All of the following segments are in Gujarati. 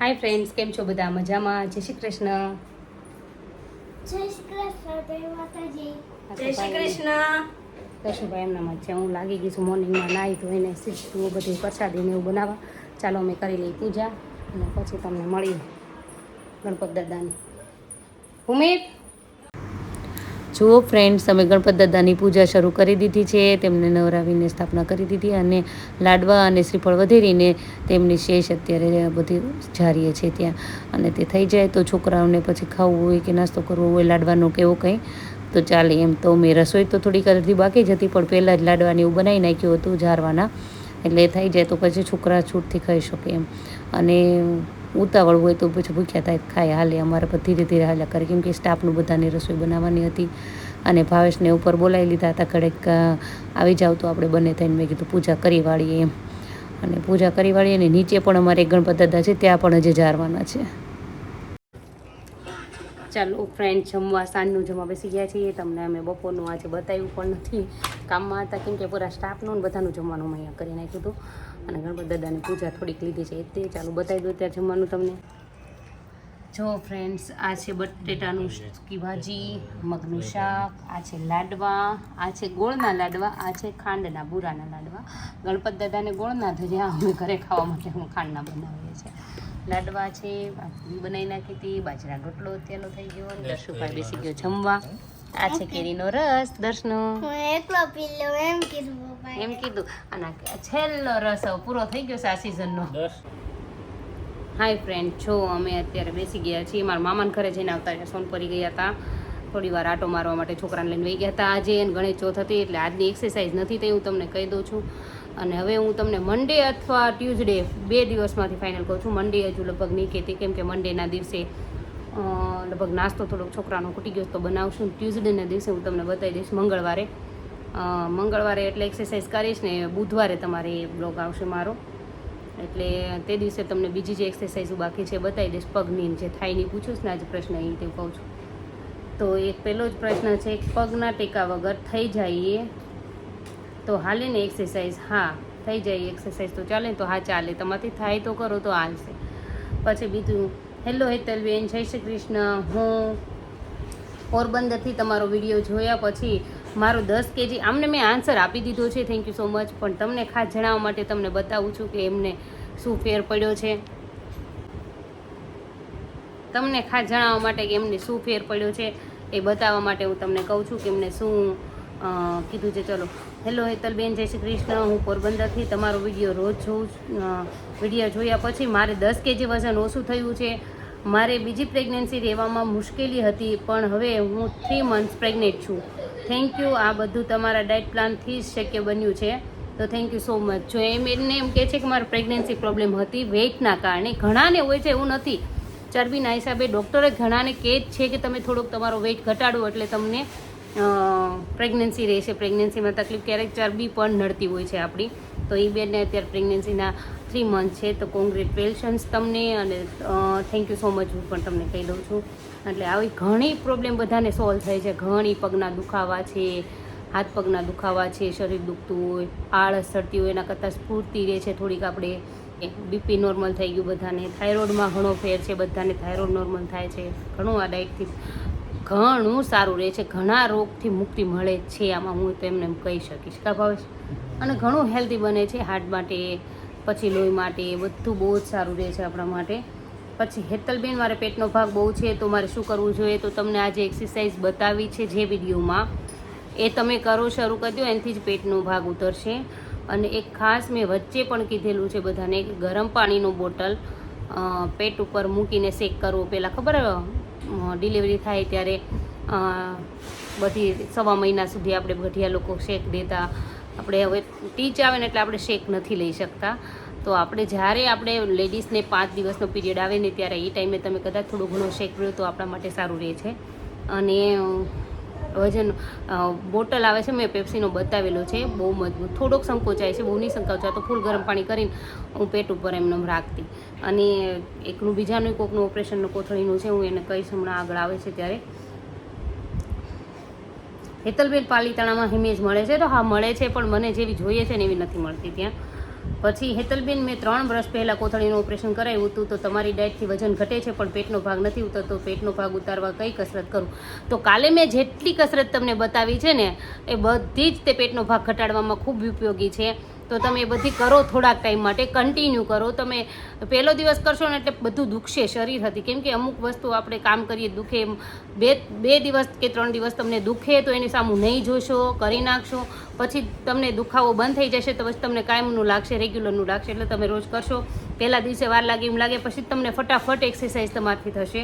હાય ફ્રેન્ડ્સ કેમ છો બધા? મજામાં? જય શ્રી કૃષ્ણ. જય શ્રી કૃષ્ણ જય શ્રી કૃષ્ણ. કશુંભાઈ એમનામાં છે. હું લાગી ગઈ છું મોર્નિંગમાં નાહી ધોઈને સીધું પ્રસાદી પ્રસાદીને એવું બનાવવા. ચાલો અમે કરી લઈ પૂજા. અને પછી તમને મળીએ ગણપત દાદાની. ભૂમિક જુઓ ફ્રેન્ડ્સ અમે ગણપત દાદાની પૂજા શરૂ કરી દીધી છે. તેમને નવરાવીને સ્થાપના કરી દીધી અને લાડવા અને શ્રીફળ વધેરીને તેમની શેષ અત્યારે બધી જારીએ છે ત્યાં. અને તે થઈ જાય તો છોકરાઓને પછી ખાવું હોય કે નાસ્તો કરવો હોય, લાડવાનો કે એવું કંઈ, તો ચાલે એમ. તો મેં રસોઈ તો થોડીક અડધી બાકી જ હતી, પણ પહેલાં જ લાડવાની એવું બનાવી નાખ્યું હતું જારવાના એટલે થઈ જાય તો પછી છોકરા છૂટથી ખાઈ શકે એમ. અને ઉતાવળ હોય તો પછી ભૂખ્યા થાય ખાય. હાલે, અમારે પણ ધીરે ધીરે હાલ્યા કરે. કેમ કે સ્ટાફનું બધાને રસોઈ બનાવવાની હતી અને ભાવેશને ઉપર બોલાવી લીધા હતા કડેક આવી જાવ તો આપણે બંને થઈને. મેં કીધું, પૂજા કરી વાળીએ એમ. અને પૂજા કરી વાળીએ અને નીચે પણ અમારે ગણપત દાદા છે, ત્યાં પણ હજી જારવાના છે. ચાલો ફ્રેન્ડ જમવા, સાંજનું જમવા બેસી ગયા છીએ. તમને અમે બપોરનું આજે બતાવ્યું પણ નથી. કામમાં હતા કેમ કે પૂરા સ્ટાફનું બધાનું જમવાનું અમે અહીંયા કરી નાખ્યું હતું. અને ગણપત દાદાની પૂજા થોડીક લીધી છે. તે ચાલો બતાવી દો ત્યાં જમવાનું તમને. જો ફ્રેન્ડ્સ આ છે બટેટાનું સૂકી ભાજી, મગનું શાક, આ છે લાડવા, આ છે ગોળના લાડવા, આ છે ખાંડના, બુરાના લાડવા. ગણપત દાદાને ગોળના ધજ્યા અમે ઘરે ખાવા માટે હું ખાંડના બનાવીએ છીએ લાડવા છે ભાખરી બનાવી નાખી હતી બાજરા રોટલો અત્યારનો થઈ ગયો અને દર્શુભાઈ બેસી ગયો જમવા. આ છે કેરીનો રસ દર્શનો. એકલો પી લઉં એમ કીધું એમ કીધું. અને છેલ્લો રસ પૂરો થઈ ગયો છે આ સિઝનનો હાય ફ્રેન્ડ છો અમે અત્યારે બેસી ગયા છીએ મારા મામાને ઘરે જઈને આવતા સોન સોનપરી ગયા હતા. થોડી વાર આટો મારવા માટે છોકરાને લઈને વહી ગયા હતા. આજે ગણેશ ચોથ હતી એટલે આજની એક્સરસાઇઝ નથી થઈ હું તમને કહી દઉં છું. અને હવે હું તમને મંડે અથવા ટ્યુઝડે બે દિવસમાંથી ફાઇનલ કહું છું. મંડે હજુ લગભગ નહીં કહેતી કેમ કે મંડેના દિવસે લગભગ નાસ્તો થોડોક છોકરાનો ખૂટી ગયો તો બનાવશું. ટ્યુઝડેના દિવસે હું તમને બતાવી દઈશ મંગળવારે. મંગળવારે એટલે એક્સરસાઇઝ કરીશ ને બુધવારે તમારે એ બ્લોગ આવશે મારો. એટલે તે દિવસે તમને બીજી જે એક્સરસાઇઝ બાકી છે બતાવી દઈશ. પગની જે જે નહીં પૂછું ને, આજે પ્રશ્ન એ રીતે કહું છું. તો એક પહેલો જ પ્રશ્ન છે, પગના ટેકા વગર થઈ જઈએ તો હાલે ને એક્સરસાઇઝ હા, થઈ જાય એક્સરસાઇઝ તો ચાલે તો હા ચાલે. તમારાથી થાય તો કરો, તો હાલશે. પછી બીજું હેલો હેતલબેન જય શ્રી કૃષ્ણ. હું પોરબંદરથી તમારો વીડિયો જોયા પછી મારો દસ કેજી, આમને મેં આન્સર આપી દીધો છે. થેન્ક યુ સો મચ પણ તમને ખાસ જણાવવા માટે તમને બતાવું છું કે એમને શું ફેર પડ્યો છે. તમને ખાસ જણાવવા માટે કે એમને શું ફેર પડ્યો છે એ બતાવવા માટે હું તમને કહું છું કે એમને શું કીધું છે. ચલો. હેલો હેતલબેન, જય શ્રી કૃષ્ણ. હું પોરબંદરથી તમારો વીડિયો રોજ જોઉં. વીડિયો જોયા પછી મારે દસ કેજી વજન ઓછું થયું છે. મારે બીજી પ્રેગ્નન્સી રહેવામાં મુશ્કેલી હતી, પણ હવે હું થ્રી મંથ્સ પ્રેગ્નેન્ટ છું. થેન્ક યુ આ બધું તમારા ડાયટ પ્લાનથી જ શક્ય બન્યું છે. તો થેન્ક યુ સો મચ જો એમ એમને એમ કહે છે કે મારે પ્રેગ્નન્સી પ્રોબ્લેમ હતી વેઇટના કારણે. ઘણાને હોય છે એવું નથી. ચરબીના હિસાબે ડૉક્ટરે ઘણાને કહે છે કે તમે થોડોક તમારો વેઇટ ઘટાડો એટલે તમને પ્રેગ્નન્સી રહેશે. પ્રેગ્નન્સીમાં તકલીફ ક્યારેક ચરબી પણ નડતી હોય છે આપણી. તો એ બેનને અત્યારે પ્રેગ્નન્સીના થ્રી મંથ છે. તો કોંગ્રેચ્યુલેશન્સ તમને અને થેન્ક યુ સો મચ હું પણ તમને કહી દઉં છું. એટલે આવી ઘણી પ્રોબ્લેમ બધાને સોલ્વ થાય છે. ઘણી પગના દુખાવા છે, હાથ પગના દુખાવા છે, શરીર દુખતું હોય, આળસ ચડતી હોય, એના કરતાં સ્ફૂર્તિ રહે છે થોડીક આપણે. બીપી નોર્મલ થઈ ગયું બધાને. થાઇરોઇડમાં ઘણો ફેર છે. બધાને થાઇરોઇડ નોર્મલ થાય છે. ઘણું આ ડાયટથી ઘણું સારું રહે છે. ઘણા રોગથી મુક્તિ મળે છે. આમાં હું તો એમને એમ કહી શકીશ. કા ભાવેશ? અને ઘણું હેલ્ધી બને છે હાર્ટ માટે, પછી લોહી માટે. બધું બહુ જ સારું રહે છે આપણા માટે. પછી હેતલબેન, મારે પેટનો ભાગ બહુ છે, તો મારે શું કરવું જોઈએ? તો તમને આજે એક્સરસાઇઝ બતાવી છે જે વિડીયોમાં. એ તમે કરો શરૂ કરી એનાથી જ પેટનો ભાગ ઉતરશે. અને એક ખાસ મેં વચ્ચે પણ કીધેલું છે બધાને, ગરમ પાણીનું બોટલ પેટ ઉપર મૂકીને શેક કરવો. પહેલાં ખબર? ડિલિવરી થાય ત્યારે બધી સવા મહિના સુધી આપણે ગઢિયા લોકો શેક દેતા. આપણે હવે ટીચ આવે ને એટલે આપણે શેક નથી લઈ શકતા. તો આપણે જ્યારે આપણે લેડીઝને પાંચ દિવસનો પીરિયડ આવે ને ત્યારે એ ટાઈમે તમે કદાચ થોડું ઘણો શેક લો તો આપણા માટે સારું રહે છે. અને વજન બોટલ આવે છે, મેં પેપ્સીનો બતાવેલો છે, બહુ મજબૂત. થોડોક સંકોચાય છે, બહુ નહીં સંકોચાય તો ફૂલ ગરમ પાણી કરીને હું પેટ ઉપર એમને એમ રાખતી. અને એકનું બીજાનું કોકનું ઓપરેશનનું કોથળીનું છે, હું એને કહીશ હમણાં આગળ આવે છે ત્યારે. હેતલબેન પાલીતાણામાં હિમેજ મળે છે, તો હા, મળે છે, પણ મને જેવી જોઈએ છે ને એવી નથી મળતી ત્યાં. પછી હેતલબેન મેં ત્રણ વર્ષ પહેલાં કોથળીનું ઓપરેશન કરાવ્યું હતું, તો તમારી ડાયટથી વજન ઘટે છે, પણ પેટનો ભાગ નથી ઉતરતો પેટનો ભાગ ઉતારવા કઈ કસરત કરું? તો કાલે મેં જેટલી કસરત તમને બતાવી છે ને, એ બધી જ તે પેટનો ભાગ ઘટાડવામાં ખૂબ ઉપયોગી છે. તો તમે એ બધી કરો થોડાક ટાઈમ માટે કન્ટિન્યુ કરો. તમે પહેલો દિવસ કરશો ને એટલે બધું દુખશે, શરીર હતી. કેમ કે અમુક વસ્તુ આપણે કામ કરીએ દુખે બે બે દિવસ કે ત્રણ દિવસ તમને દુખે તો એની સામું નહીં જોશો, કરી નાખશો. પછી તમને દુખાવો બંધ થઈ જશે તો પછી તમને કાયમનું લાગશે રેગ્યુલરનું લાગશે. એટલે તમે રોજ કરશો. પહેલા દિવસે વાર લાગે એમ લાગે, પછી તમને ફટાફટ એક્સરસાઇઝ તમારથી થશે.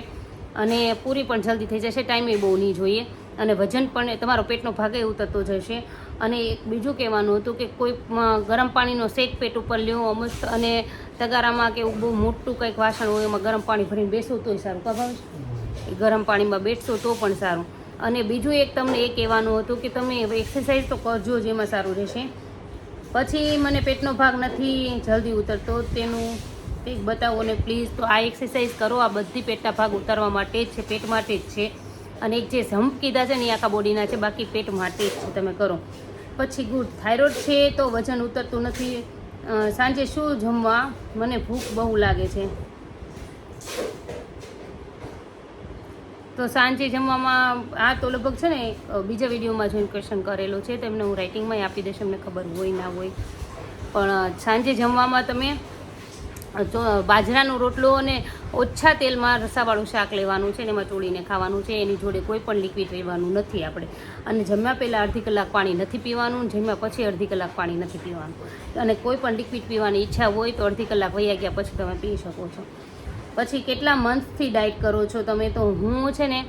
અને પૂરી પણ જલ્દી થઈ જશે ટાઈમે બહુ નહીં જોઈએ. અને વજન પણ તમારો પેટનો ભાગે ઉતરતો જશે અને એક બીજું કહેવાનું હતું કે કોઈ ગરમ પાણીનો શેક પેટ ઉપર લ્યો મસ્ત અને તગારામાં કે એવું બહુ મોટું કંઈક વાસણ હોય એમાં ગરમ પાણી ભરીને બેસવું તોય સારું. ખબર? ગરમ પાણીમાં બેસશો તો પણ સારું. અને બીજું એક તમને એ કહેવાનું હતું કે તમે એક્સરસાઇઝ તો કરજો જ, એમાં સારું રહેશે. પછી મને પેટનો ભાગ નથી જલ્દી ઉતરતો. તેનું કંઈક બતાવો ને પ્લીઝ તો આ એક્સરસાઇઝ કરો, આ બધી પેટના ભાગ ઉતારવા માટે જ છે, પેટ માટે જ છે. અને એક જે ઝંપ કીધા છે ને એ આખા બોડીના છે, બાકી પેટ માટે જ છે, તમે કરો. પછી ગુડ, થાઇરોઇડ છે તો વજન ઉતરતું નથી. સાંજે શું જમવા? મને ભૂખ બહુ લાગે છે. તો સાંજે જમવામાં, આ તો લગભગ છે ને બીજા વિડીયોમાં જોઈને ક્વેશ્ચન કરેલો છે, તો એમને હું રાઇટિંગમાં આપી દઈશ, એમને ખબર હોય ના હોય. પણ સાંજે જમવામાં તમે બાજરાનો રોટલો અને ઓછા તેલમાં રસાવાળું શાક લેવાનું છે ને એમાં ચોળીને ખાવાનું છે, એની જોડે કોઈ પણ લિક્વિડ રહેવાનું નથી આપણે. અને જમ્યા પહેલાં અડધી કલાક પાણી નથી પીવાનું, જમ્યા પછી અડધી કલાક પાણી નથી પીવાનું. અને કોઈ પણ લિક્વિડ પીવાની ઈચ્છા હોય તો અડધી કલાક વૈયા ગયા પછી તમે પી શકો છો. પછી કેટલા મંથથી ડાયટ કરો છો તમે? તો હું છે ને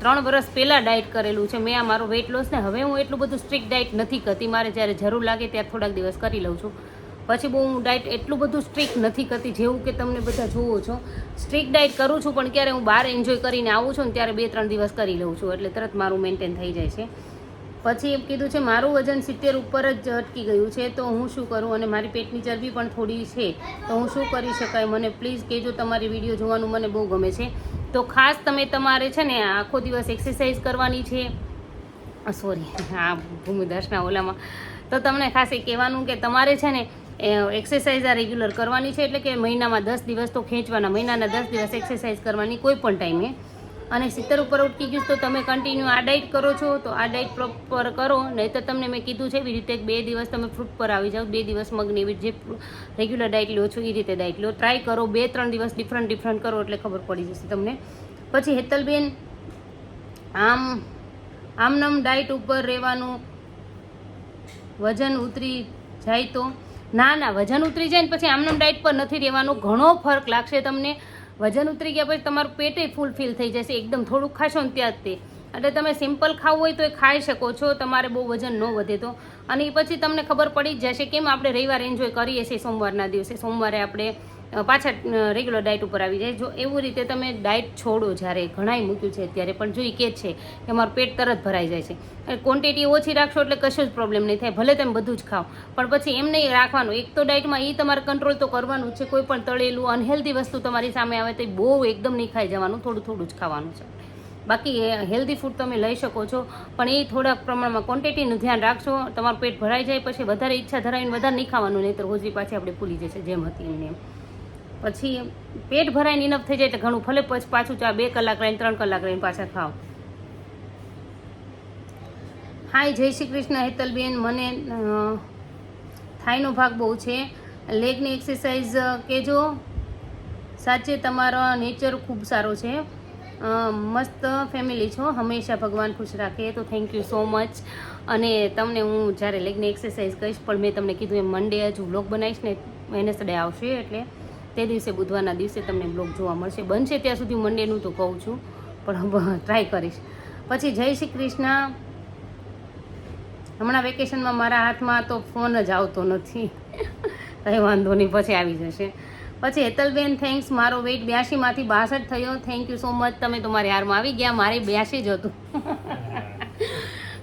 ત્રણ વર્ષ પહેલાં ડાયટ કરેલું છે. મેં આ મારો વેઇટ લોસ ને હવે હું એટલું બધું સ્ટ્રિક્ટ ડાયટ નથી કરતી. મારે જ્યારે જરૂર લાગે ત્યારે થોડાક દિવસ કરી લઉં છું. પછી બહુ હું ડાયટ એટલું બધું સ્ટ્રિક્ટ નથી કરતી, જેવું કે તમને બધા જોવો છો. સ્ટ્રિક ડાયટ કરું છું, પણ ક્યારે હું બહાર એન્જોય કરીને આવું છું ને ત્યારે બે ત્રણ દિવસ કરી લઉં છું, એટલે તરત મારું મેન્ટેન થઈ જાય છે. પછી એમ કીધું છે, મારું વજન સિત્તેર ઉપર જ અટકી ગયું છે, તો હું શું કરું? અને મારી પેટની ચરબી પણ થોડી છે, તો હું શું કરી શકાય? મને પ્લીઝ કહેજો, તમારી વીડિયો જોવાનું મને બહુ ગમે છે. તો ખાસ તમે તમારે છે ને, આખો દિવસ એક્સરસાઇઝ કરવાની છે. સોરી હા, ભૂમિદાસના ઓલામાં. તો તમને ખાસ એ કહેવાનું કે તમારે છે ને એક્સરસાઇઝ આ રેગ્યુલર કરવાની છે એટલે કે મહિનામાં દસ દિવસ તો ખેંચવાના, મહિનાના દસ દિવસ એક્સરસાઇઝ કરવાની કોઈ પણ ટાઈમે અને સિત્તેર ઉપર ઉઠી ગયું તો તમે કન્ટિન્યુ આ ડાયટ કરો છો, તો આ ડાયટ પ્રોપર કરો. નહીં તો તમને મેં કીધું છે, એવી રીતે બે દિવસ તમે ફ્રૂટ પર આવી જાઓ, બે દિવસ મગની એવી જે રેગ્યુલર ડાયટ લો છો, એ રીતે ડાયટ લો. ટ્રાય કરો, બે ત્રણ દિવસ ડિફરન્ટ ડિફરન્ટ કરો એટલે ખબર પડી જશે તમને. પછી હેતલબેન, આમ, આમનમ ડાયટ ઉપર રહેવાનું વજન ઉતરી જાય તો? ના ના, વજન ઉતરી જાય ને પછી આમનામ ડાયટ પર નથી રહેવાનું. ઘણો ફરક લાગશે તમને. વજન ઉતરી ગયા પછી તમારું પેટે ફૂલ ફિલ થઈ જશે. એકદમ થોડુંક ખાશો ને ત્યાં જ તે. એટલે તમે સિમ્પલ ખાવું હોય તો એ ખાઈ શકો છો. તમારે બહુ વજન ન વધે તો. અને એ પછી તમને ખબર પડી જ જશે, કેમ આપણે રવિવાર એન્જોય કરીએ છીએ સોમવારના દિવસે. સોમવારે આપણે પાછા રેગ્યુલર ડાયટ ઉપર આવી જાય. જો એવું રીતે તમે ડાયટ છોડો જ્યારે ઘણાય મૂક્યું છે અત્યારે પણ જો કે છે કે મારું પેટ તરત ભરાઈ જાય છે. ક્વોન્ટિટી ઓછી રાખશો એટલે કશું જ પ્રોબ્લેમ નહીં થાય, ભલે તમે બધું જ ખાઓ. પણ પછી એમ નહીં રાખવાનું. એક તો ડાયટમાં એ તમારે કંટ્રોલ તો કરવાનું છે, કોઈ પણ તળેલું અનહેલ્ધી વસ્તુ તમારી સામે આવે તો બહુ એકદમ નહીં ખાઈ જવાનું, થોડું થોડું જ ખાવાનું છે. બાકી હેલ્ધી ફૂડ તમે લઈ શકો છો, પણ એ થોડાક પ્રમાણમાં ક્વોન્ટિટીનું ધ્યાન રાખશો, તમારું પેટ ભરાઈ જાય, પછી વધારે ઈચ્છા ધરાવીને વધારે નહીં ખાવાનું નહીં તો હોજરી પાછી આપણે ભૂલી જશે, જેમ હતી એમને એમ પછી પેટ ભરાઈને ઇનફ થઈ જાય તો ઘણું. ભલે પછી પાછું ચા બે કલાક રહીને, ત્રણ કલાક રહીને પાછા ખાઓ. હાય, જય શ્રી કૃષ્ણ, હેતલબેન. મને થાઈનો ભાગ બહુ છે. લેગની એક્સરસાઇઝ કહેજો. સાચે તમારો નેચર ખૂબ સારો છે. મસ્ત ફેમિલી છો. હંમેશા ભગવાન ખુશ રાખે. તો થેન્ક યુ સો મચ અને તમને હું જ્યારે લેગની એક્સરસાઇઝ કહીશ, પણ મેં તમને કીધું એ મંડે હજુ બ્લોગ બનાવીશ ને વેનેસડે આવશે એટલે. તે દિવસે બુધવારના દિવસે તમને બ્લોગ જોવા મળશે. બનશે ત્યાં સુધી મંડેનું તો કહું છું, પણ ટ્રાય કરીશ. પછી જય શ્રી કૃષ્ણ. હમણાં વેકેશનમાં મારા હાથમાં તો ફોન જ આવતો નથી. કંઈ વાંધો નહીં, પછી આવી જશે. પછી હેતલબેન થેન્ક્સ મારો વેઇટ બ્યાસીમાંથી બાસઠ થયો. થેન્ક યુ સો મચ તમે તો મારી હારમાં આવી ગયા. મારે બ્યાસી જ હતું.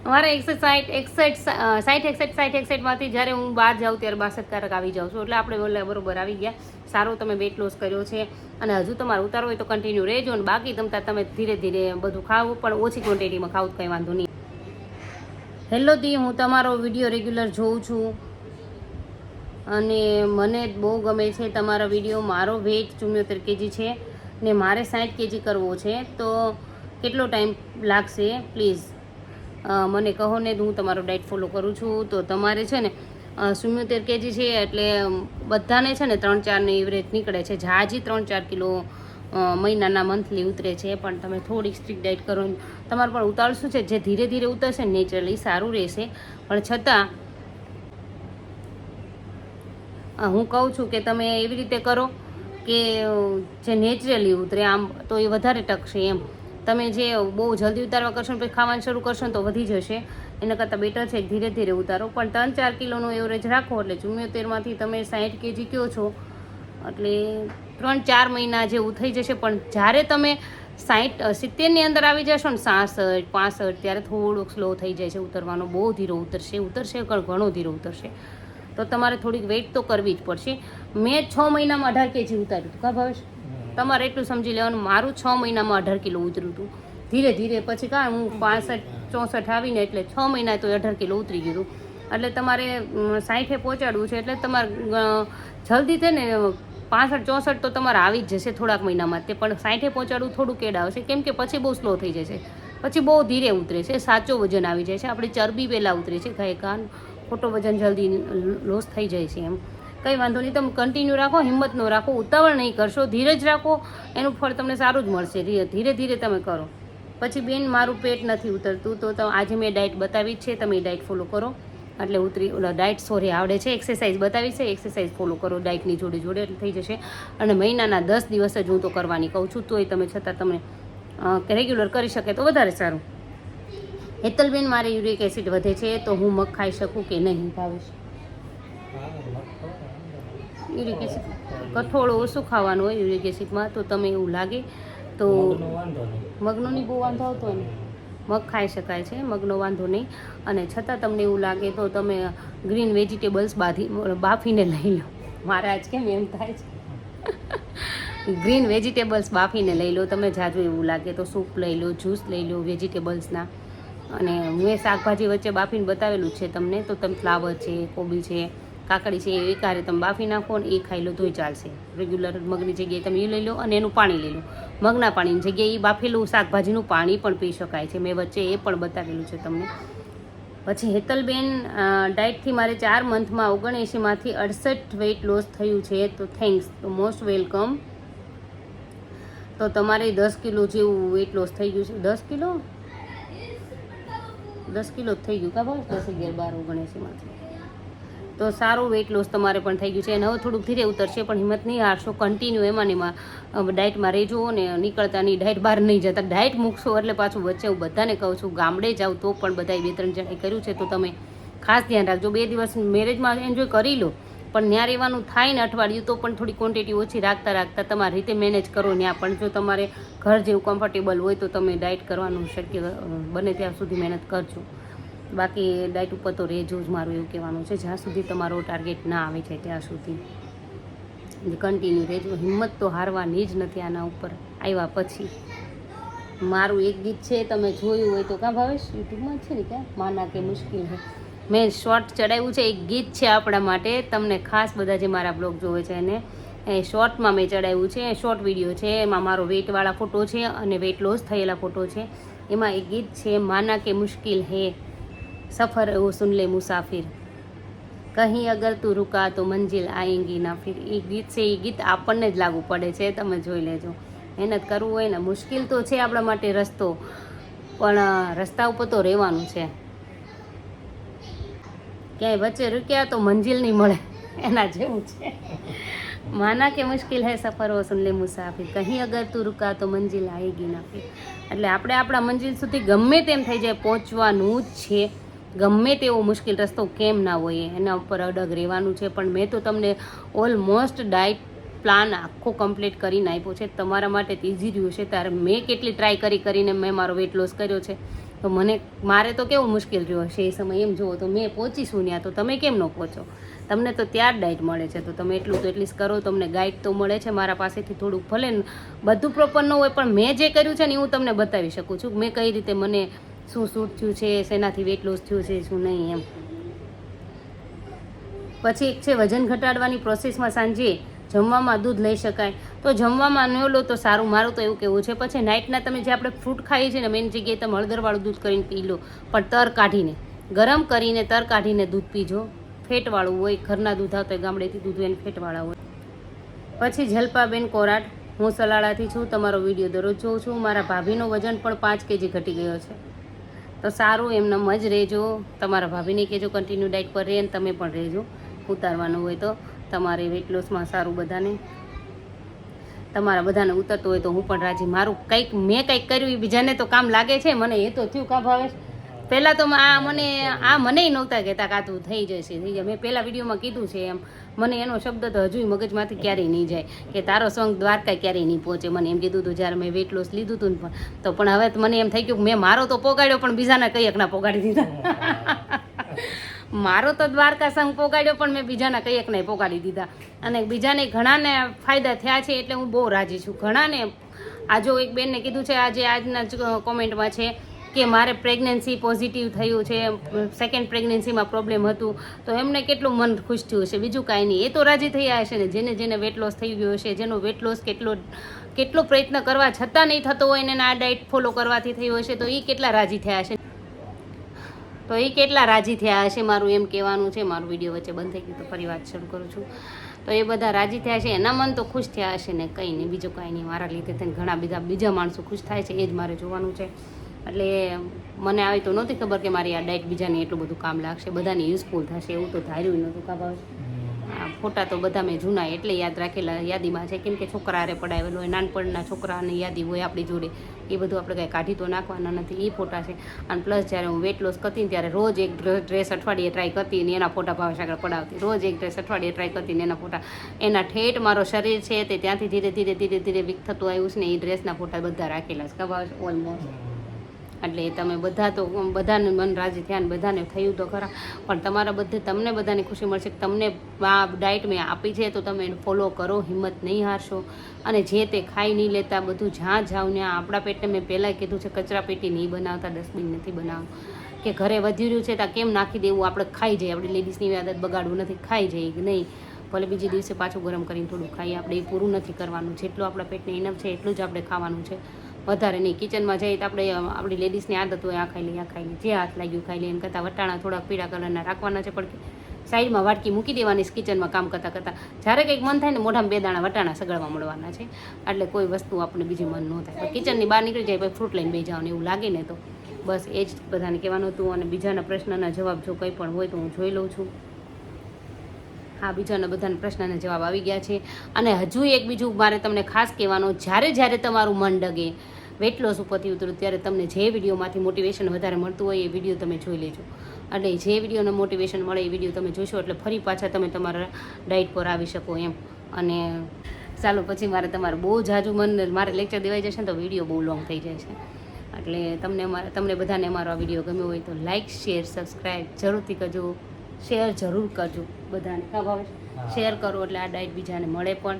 મારે એકસો સાઠ એકસઠ સાઠ એકસઠ સાઠ એકસઠમાંથી જ્યારે હું બહાર જાઉં ત્યારે બાસઠ કારક આવી જાઉં છું. એટલે આપણે બોલે બરોબર આવી ગયા. સારો તમે વેટ લોસ કર્યો છે અને હજુ તમારે ઉતારવો હોય તો કન્ટિન્યુ રહેજો અને બાકી તમતા તમે ધીરે ધીરે બધું ખાવું પણ ઓછી ક્વોન્ટિટીમાં ખાવું કંઈ વાંધો નહીં. હેલો દી, હું તમારો વીડિયો રેગ્યુલર જોઉં છું. અને મને બહુ ગમે છે તમારા વીડિયો મારો વેટ ચુમ્યોતેર કેજી છે ને મારે સાઠ કેજી કરવો છે. તો કેટલો ટાઈમ લાગશે? પ્લીઝ મને કહો ને હું તમારો ડાયટ ફોલો કરું છું. તો તમારે છે ને સુમ્યોતેર કેજી છે એટલે બધાને છે ને ત્રણ ચારની એવરેજ નીકળે છે. ઝાઝી ત્રણ ચાર કિલો મહિનાના મંથલી ઉતરે છે, પણ તમે થોડીક સ્ટ્રીક ડાયટ કરો તમારે પણ ઉતારશું છે, જે ધીરે ધીરે ઉતરશે નેચરલી સારું રહેશે. પણ છતાં હું કહું છું કે તમે એવી રીતે કરો કે જે નેચરલી ઉતરે, આમ તો એ વધારે ટકશે એમ. તમે જે બહુ જલ્દી ઉતારવા કરશો ને પછી ખાવાનું શરૂ કરશો ને તો વધી જશે. એના કરતાં બેટર છે, ધીરે ધીરે ઉતારો. પણ ત્રણ ચાર કિલોનો એવરેજ રાખો એટલે ચુમ્યોતેરમાંથી તમે સાઠ કેજી કહો છો. એટલે ત્રણ ચાર મહિના જેવું થઈ જશે. પણ જ્યારે તમે સાઠ સિત્તેરની અંદર આવી જશો ને સાસઠ, પાસઠ, ત્યારે થોડોક સ્લો થઈ જાય છે ઉતરવાનો. બહુ ધીરો ઉતરશે. ઉતરશે પણ ઘણો ધીરો ઉતરશે. તો તમારે થોડીક વેઇટ તો કરવી જ પડશે. મેં છ મહિનામાં અઢાર કેજી ઉતાર્યું હતું. કા ભાવેશ? તમારે એટલું સમજી લેવાનું. મારું છ મહિનામાં અઢાર કિલો ઉતર્યું હતું. ધીરે ધીરે પછી કાં હું પાસઠ, ચોસઠ આવીને એટલે છ મહિના તો અઢાર કિલો ઉતરી ગયું એટલે તમારે સાઠે પહોંચાડવું છે એટલે તમારે જલ્દી છે ને, પાસઠ, ચોસઠ તો તમારે આવી જ જશે થોડાક મહિનામાં તે. પણ સાઠે પહોંચાડવું થોડું કેડ આવશે. કેમ કે પછી બહુ સ્લો થઈ જશે. પછી બહુ ધીરે ઉતરે છે. સાચો વજન આવી જાય છે. આપણી ચરબી પહેલાં ઉતરે છે. ગાય કાન ખોટો વજન જલ્દી લોસ થઈ જાય છે એમ. કંઈ વાંધો નહીં. તમે કન્ટિન્યુ રાખો, હિંમત ન રાખો, ઉતાવળ નહીં કરશો, ધીરજ રાખો, એનું ફળ તમને સારું જ મળશે. ધીરે ધીરે તમે કરો. પછી બેન, મારું પેટ નથી ઉતરતું, તો આજે મેં ડાયટ બતાવી છે, તમે ડાયટ ફોલો કરો. એટલે ઉતરી, ઓલા ડાયટ સોરી આવડે છે. એક્સરસાઇઝ બતાવી છે એક્સરસાઇઝ ફોલો કરો ડાયટની જોડે જોડે થઈ જશે. અને મહિનાના દસ દિવસ જ હું તો કરવાની કહું છું, તોય તમે છતાં તમે રેગ્યુલર કરી શકે તો વધારે સારું. હેતલબેન, મારે યુરિક એસિડ વધે છે, તો હું મગ ખાઈ શકું કે નહીં, ભાવેશ? Uric acid. કઠોળ ઓછું ખાવાનું હોય યુરિક એસિડમાં તો તમે એવું લાગે તો મગનો નહીં. બહુ વાંધો આવતો ને? મગ ખાઈ શકાય છે મગનો વાંધો નહીં. અને છતાં તમને એવું લાગે તો તમે ગ્રીન વેજીટેબલ્સ બાધી બાફીને લઈ લો. મારા આજ કેમ એમ થાય છે? ગ્રીન વેજીટેબલ્સ બાફીને લઈ લો. તમે જાજુ એવું લાગે તો સૂપ લઈ લો જ્યુસ લઈ લો વેજીટેબલ્સના. અને મેં શાકભાજી વચ્ચે બાફીને બતાવેલું છે તમને. તો તમે ફ્લાવર છે કોબી છે કાકડી છે, એ કારે તમે બાફી નાખો ને એ ખાઈ લો તોય ચાલશે. રેગ્યુલર મગની જગ્યાએ તમે એ લઈ લો અને એનું પાણી લઈ લો. મગના પાણીની જગ્યાએ એ બાફેલું શાકભાજીનું પાણી પણ પી શકાય છે. મેં વચ્ચે એ પણ બતાવેલું છે તમને. પછી હેતલબેન ડાયટથી મારે ચાર મંથમાં ઓગણએંશીમાંથી અડસઠ વેઇટ લોસ થયું છે, તો થેન્ક્સ મોસ્ટ વેલકમ તો તમારે દસ કિલો જેવું વેઇટ લોસ થઈ ગયું છે. દસ કિલો? દસ કિલો થઈ ગયું કા દસ અગિયાર બાર ઓગણએંસીમાંથી તો સારું વેઇટ લોસ તમારે પણ થઈ ગયું છે. અને હવે થોડુંક ધીરે ઉતરશે, પણ હિંમત નહીં હારશો. કન્ટિન્યુ એમાં એમાં ડાયટમાં રહેજો ને નીકળતા નહીં ડાયટ બહાર નહીં જતા. ડાયટ મૂકશો એટલે પાછું વચ્ચે હું બધાને કહું છું, ગામડે જાઓ તો પણ બધાએ બે ત્રણ જણાએ કર્યું છે, તો તમે ખાસ ધ્યાન રાખજો. બે દિવસ મેરેજમાં એન્જોય કરી લો, પણ ત્યાં રહેવાનું થાય ને અઠવાડિયું, તો પણ થોડી ક્વોન્ટિટી ઓછી રાખતા રાખતા તમારી રીતે મેનેજ કરો ત્યાં પણ જો તમારે ઘર જેવું કમ્ફર્ટેબલ હોય તો તમે ડાયટ કરવાનું શક્ય બને ત્યાં સુધી મહેનત કરજો. બાકી ડાયટ ઉપર તો રહેજો જ મારું એવું કહેવાનું છે, જ્યાં સુધી તમારો ટાર્ગેટ ના આવે છે ત્યાં સુધી. કન્ટિન્યુ રહેજો હિંમત તો હારવાની જ નથી આના ઉપર. આવ્યા પછી. મારું એક ગીત છે, તમે જોયું હોય તો કાં ભાવેશ? યુટ્યુબમાં છે ને ક્યાં? માના કે મુશ્કેલ છે મેં શોર્ટ ચડાવ્યું છે, એક ગીત છે આપણા માટે. તમને ખાસ બધા જે મારા બ્લોગ જોવે છે એને, એ શોર્ટમાં મેં ચડાવ્યું છે શોર્ટ વીડિયો છે, એમાં મારો વેઇટવાળા ફોટો છે અને વેઇટ લોસ થયેલા ફોટો છે. એમાં એક ગીત છે, માના કે મુશ્કેલ હે. સફર ઓ सुन ले મુસાફિર. કહી અગર તું રૂકા તો મંજિલ આએંગી ના ફિર. એ ગીત છે એ ગીત આપણને જ લાગુ પડે છે, તમે જોઈ લેજો. મહેનત કરવું હોય ને મુશ્કેલ તો છે આપણા માટે રસ્તો, પણ રસ્તા ઉપર તો રહેવાનું છે. ક્યાંય વચ્ચે રૂક્યા તો મંજિલ નહીં મળે. એના જેવું છે. માના કે મુશ્કેલ હે સફર હો સુન મુસાફિર. કહી અગર તું રૂકા તો મંજિલ આએગી ના ફિર. એટલે આપણે આપણા મંજિલ સુધી ગમે તેમ થઈ જાય, પહોંચવાનું જ છે. ગમે તેવો મુશ્કેલ રસ્તો કેમ ના હોય, એના ઉપર અડગ રહેવાનું છે. પણ મેં તો તમને ઓલમોસ્ટ ડાયટ પ્લાન આખો કમ્પ્લીટ કરીને આપ્યો છે. તમારા માટે ઇઝી રહ્યું છે ત્યારે મેં કેટલી ટ્રાય કરી કરીને મેં મારો વેટ લોસ કર્યો છે. તો મને, મારે તો કેવું મુશ્કેલ રહ્યો હશે એ સમય? એમ જુઓ તો મેં પહોંચીશું ત્યાં. તો તમે કેમ ન પહોંચો? તમને તો ત્યાર ડાયટ મળે છે. તો તમે એટલું તો એટલીસ્ટ કરો, તમને ગાઈડ તો મળે છે મારા પાસેથી થોડુંક. ભલે બધું પ્રોપર ન હોય, પણ મેં જે કર્યું છે ને એ હું તમને બતાવી શકું છું. મેં કઈ રીતે મને શું શૂટ થયું છે, શેનાથી વેટ લોસ થયું છે, શું નહીં એમ. પછી એક છે, વજન ઘટાડવાની પ્રોસેસમાં સાંજે જમવામાં દૂધ લઈ શકાય. તો જમવામાં ન લો તો સારું, મારું તો એવું કહેવું છે. પછી નાઇટના તમે જે આપણે ફ્રૂટ ખાઈએ છીએ ને મેન જગ્યાએ તમે હળદરવાળું દૂધ કરીને પી લો. પણ તર કાઢીને, ગરમ કરીને તર કાઢીને દૂધ પીજો. ફેટવાળું હોય, ઘરના દૂધ આવતા હોય, ગામડેથી દૂધ હોય ને ફેટવાળા હોય. પછી જલપાબેન કોરાટ, હું સલાળાથી છું. તમારો વીડિયો દરરોજ જોઉં છું. મારા ભાભીનું વજન પણ પાંચ કેજી ઘટી ગયો છે. તો સારું એમનેમ જ રહેજો. તમારા ભાભીને કહેજો કન્ટિન્યુ ડાયટ પર રહે અને તમે પણ રહેજો. ઉતારવાનું હોય તો તમારે વેટ લોસમાં સારું બધાને. તમારા બધાને ઉતરતું હોય તો હું પણ રાજી. મારું કંઈક, મેં કંઈક કર્યું એ બીજાને તો કામ લાગે છે. મને એ તો થયું કા ભાવેશ પહેલાં તો આ મને આ મને નહોતા કહેતા કાં તું થઈ જશે, થઈ જાય મેં પહેલાં વિડીયોમાં કીધું છે એમ. મને એનો શબ્દ તો હજુય મગજમાંથી ક્યારેય નહીં જાય કે તારો સોંગ દ્વારકા ક્યારેય નહીં પહોંચે. મને એમ કીધું હતું જ્યારે મેં વેટ લોસ લીધું હતું પણ, તો પણ હવે મને એમ થઈ ગયું મેં મારો તો પોગાડ્યો, પણ બીજાના કઈ એકના પોગાડી દીધા. મારો તો દ્વારકા સંઘ પોગાડ્યો, પણ મેં બીજાના કઈ પોગાડી દીધા. અને બીજાને ઘણાને ફાયદા થયા છે એટલે હું બહુ રાજી છું. ઘણાને આજો એક બેનને કીધું છે, આજે આજના જ કોમેન્ટમાં છે કે મારે પ્રેગ્નન્સી પોઝિટિવ થયું છે સેકન્ડ પ્રેગ્નન્સીમાં પ્રોબ્લેમ હતું, તો એમને કેટલું મન ખુશ થયું હશે? બીજું કાંઈ નહીં. એ તો રાજી થયા હશે ને. જેને જેને વેટ લોસ થઈ ગયો હશે, જેનો વેટ લોસ કેટલો કેટલો પ્રયત્ન કરવા છતાં નહીં થતો હોય ને આ ડાયટ ફોલો કરવાથી થયું હશે, તો એ કેટલા રાજી થયા હશે? તો એ કેટલા રાજી થયા હશે? મારું એમ કહેવાનું છે. મારું વીડિયો વચ્ચે બંધ થઈ ગયું તો ફરી વાત શરૂ કરું છું. તો એ બધા રાજી થયા છે એના મન તો ખુશ થયા હશે ને કંઈ નહીં. બીજું કાંઈ નહીં. મારા લીધે થઈને ઘણા બધા બીજા માણસો ખુશ થાય છે. એ જ મારે જોવાનું છે. એટલે મને આવી તો નહોતી ખબર કે મારી આ ડાયટ બીજાને એટલું બધું કામ લાગશે. બધાને યુઝફુલ થશે એવું તો ધાર્યું નહોતું આ ફોટા તો બધા મેં જૂના એટલે યાદ રાખેલા યાદીમાં છે. કેમ કે છોકરા હારે પડાવેલો હોય નાનપણના છોકરાની યાદી હોય આપણી જોડે. એ બધું આપણે કાંઈ કાઢી તો નાખવાના નથી. એ ફોટા છે. અને પ્લસ જ્યારે હું વેટ લોસ કરતી ત્યારે રોજ એક ડ્રેસ અઠવાડિયે ટ્રાય કરતી ને એના ફોટા ભાવ આગળ પડાવતી. રોજ એક ડ્રેસ અઠવાડિયે ટ્રાય કરતી ને એના ફોટા. એના ઠેઠ મારો શરીર છે તે ત્યાંથી ધીરે ધીરે ધીરે ધીરે વીક થતું આવ્યું છે ને એ ડ્રેસના ફોટા બધા રાખેલા છે. ખબર ઓલમોસ્ટ એટલે તમે બધા તો, બધાને મન રાજી થયા ને બધાને થયું તો ખરા. પણ તમારા બધે, તમને બધાને ખુશી મળશે તમને આ ડાયટ મેં આપી છે તો તમે એને ફોલો કરો, હિંમત નહીં હારશો. અને જે તે ખાઈ નહીં લેતા, બધું જ્યાં જાઉં ને આપણા પેટને મેં પહેલાં કીધું છે, કચરા પેટી નહીં બનાવતા ડસ્ટબિન નથી બનાવવું કે ઘરે વધી રહ્યું છે ત્યાં કેમ નાખી દેવું? આપણે ખાઈ જઈએ, આપણી લેડીઝની આદત બગાડવું નથી, ખાઈ જઈએ કે નહીં? ભલે બીજે દિવસે પાછું ગરમ કરીને થોડું ખાઈએ, આપણે એ પૂરું નથી કરવાનું. જેટલું આપણા પેટને ઇનફ છે, એટલું જ આપણે ખાવાનું છે. વધારે નહીં. કિચનમાં જઈએ તો આપણે આપણી લેડીઝની આદત હોય આ ખાઈ લઈએ, આ ખાઈ લઈએ. જે હાથ લાગ્યું ખાઈ લઈએ. એમ કરતાં વટાણા થોડાક પીળા કલરના રાખવાના છે, પણ સાઈડમાં વાટકી મૂકી દેવાની કિચનમાં કામ કરતાં કરતાં. જ્યારે કંઈક મન થાય ને મોઢામાં બે દાણા વટાણા સગળવા મળવાના છે. એટલે કોઈ વસ્તુ આપણે બીજી મન ન થાય. કિચનની બહાર નીકળી જાય, પછી ફ્રૂટ લઈને બે જવાનું એવું લાગે ને તો. બસ એ જ બધાને કહેવાનું હતું અને બીજાના પ્રશ્નના જવાબ જો કંઈ પણ હોય તો હું જોઈ લઉં છું. હા, બીજાના બધાના પ્રશ્નના જવાબ આવી ગયા છે. અને હજુ એક બીજું મારે તમને ખાસ કહેવાનું, જ્યારે જ્યારે તમારું મન ડગે વેટ લોસ ઉપરથી ઉતરું ત્યારે તમને જે વિડીયોમાંથી મોટિવેશન વધારે મળતું હોય એ વીડિયો તમે જોઈ લેજો. એટલે જે વિડીયોને મોટિવેશન મળે એ વીડિયો તમે જોશો એટલે ફરી પાછા તમે તમારા ડાયટ પર આવી શકો એમ. અને ચાલો પછી મારે તમારે બહુ જાજુ મન મારે લેક્ચર દેવાઈ જશે ને તો વીડિયો બહુ લોંગ થઈ જાય છે. એટલે તમને તમને બધાને અમારો આ વીડિયો ગમ્યો હોય તો લાઇક શેર સબસ્ક્રાઈબ જરૂરથી કરજો. શેર જરૂર કરજો બધાને. ખબર શેર કરો એટલે આ ડાયટ બીજાને મળે પણ.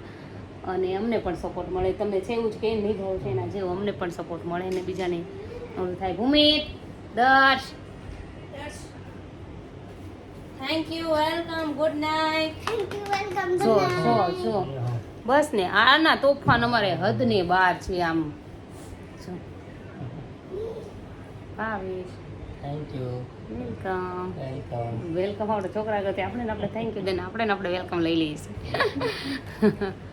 અને અમને પણ સપોર્ટ મળે. તમે છે એવું જ કે નહીં ભાવ છે એના જેવો અમને પણ સપોર્ટ મળે અને બીજાને. ઓલું થાય ભૂમિત દર્શ. Thank you welcome good night thank you welcome જો જો જો. બસ ને આના તોફાન અમારે હદને બહાર છે આમ. Bhavesh. Thank you welcome welcome welcome આપણે છોકરા કરતી આપણે આપણે થેન્ક યુ દેને આપણે ને આપણે વેલકમ લઈ લઈએ છીએ.